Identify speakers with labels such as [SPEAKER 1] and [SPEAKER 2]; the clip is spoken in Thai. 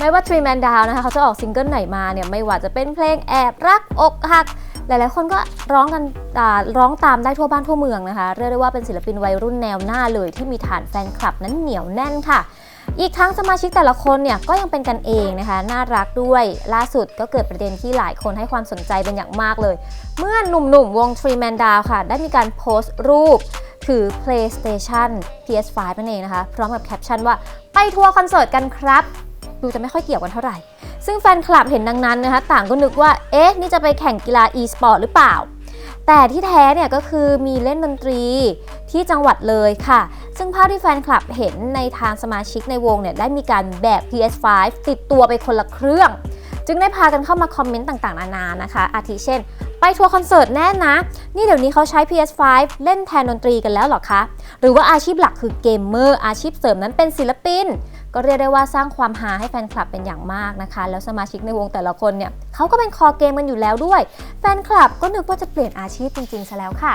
[SPEAKER 1] ไม่ว่า Three Man Down นะคะเขาจะออกซิงเกิลไหนมาเนี่ยไม่ว่าจะเป็นเพลงแอบรักอกหัก หลายๆ คนก็ร้องกันอ่ร้องตามได้ทั่วบ้านทั่วเมืองนะคะ เรียกได้ว่าเป็นศิลปินวัยรุ่นแนวหน้าเลยที่มีฐานแฟนคลับนั้นเหนียวแน่นค่ะอีกทั้งสมาชิกแต่ละคนเนี่ยก็ยังเป็นกันเองนะคะ น่ารักด้วย ล่าสุดก็เกิดประเด็นที่หลายคนให้ความสนใจเป็นอย่างมากเลย เมื่อหนุ่มๆ วง Three Man Down ค่ะ ได้มีการโพสต์รูป ถือ PlayStation PS5 นั่นเองนะคะ พร้อมกับแคปชั่นว่า ไปทัวร์คอนเสิร์ตกันครับ ดูจะไม่ค่อยเกี่ยวกันเท่าไหร่ ซึ่งแฟนคลับเห็นดังนั้นนะคะต่างก็นึกว่า เอ๊ะ นี่จะไปแข่งกีฬา e-sport หรือเปล่า แต่ที่แท้เนี่ยก็คือมีเล่นดนตรีที่จังหวัดเลยค่ะ ซึ่งภาพที่แฟนคลับเห็นในทางสมาชิกในวงเนี่ยได้มีการแบก PS5 ติดตัวไปคนละเครื่อง จึงได้พากันเข้ามาคอมเมนต์ต่างๆ นานานะคะ อาทิเช่น ไปทัวร์คอนเสิร์ตแน่นะ นี่เดี๋ยวนี้เขาใช้ PS5 เล่นแทนดนตรีกันแล้วหรอคะ หรือว่าอาชีพหลักคือเกมเมอร์ อาชีพเสริมนั้นเป็นศิลปิน ก็เรียกได้ว่าสร้างความฮาให้แฟนคลับเป็นอย่างมากนะคะ แล้วสมาชิกในวงแต่ละคนเนี่ยเขาก็เป็นคอเกมกันอยู่แล้วด้วย แฟนคลับก็นึกว่าจะเปลี่ยนอาชีพจริงๆซะแล้วค่ะ